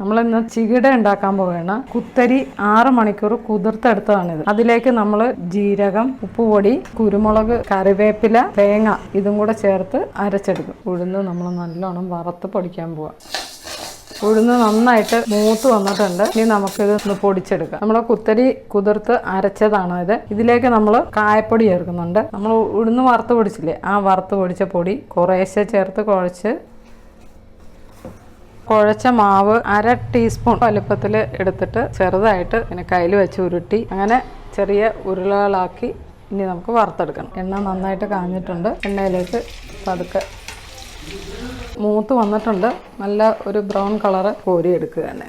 നമ്മൾ ഇന്ന് ചികിട ഉണ്ടാക്കാൻ പോവുകയാണ്. കുത്തരി ആറ് മണിക്കൂർ കുതിർത്തെടുത്തതാണിത്. അതിലേക്ക് നമ്മൾ ജീരകം ഉപ്പുപൊടി കുരുമുളക് കറിവേപ്പില തേങ്ങ ഇതും കൂടെ ചേർത്ത് അരച്ചെടുക്കും. ഉഴുന്ന് നമ്മൾ നല്ലോണം വറുത്ത് പൊടിക്കാൻ പോവാം. ഉഴുന്ന് നന്നായിട്ട് മൂത്ത് വന്നിട്ടുണ്ട്. ഇനി നമുക്കിത് ഒന്ന് പൊടിച്ചെടുക്കാം. നമ്മൾ കുത്തരി കുതിർത്ത് അരച്ചതാണ് ഇത് ഇതിലേക്ക് നമ്മൾ കായപ്പൊടി ചേർക്കുന്നുണ്ട്. നമ്മൾ ഉഴുന്ന് വറുത്ത് പൊടിച്ചില്ലേ? ആ വറുത്ത് പൊടിച്ച പൊടി കുറേശ്ശെ ചേർത്ത് കുഴച്ച് കുഴച്ച മാവ് അര ടീസ്പൂൺ വലുപ്പത്തിൽ എടുത്തിട്ട് ചെറുതായിട്ട് പിന്നെ കയ്യിൽ വെച്ച് ഉരുട്ടി അങ്ങനെ ചെറിയ ഉരുളകളാക്കി ഇനി നമുക്ക് വറുത്തെടുക്കണം. എണ്ണ നന്നായിട്ട് കാഞ്ഞിട്ടുണ്ട്. എണ്ണയിലേക്ക് പതുക്കെ മൂത്ത് വന്നിട്ടുണ്ട്. നല്ല ഒരു ബ്രൗൺ കളറ് കോരി എടുക്കുക തന്നെ.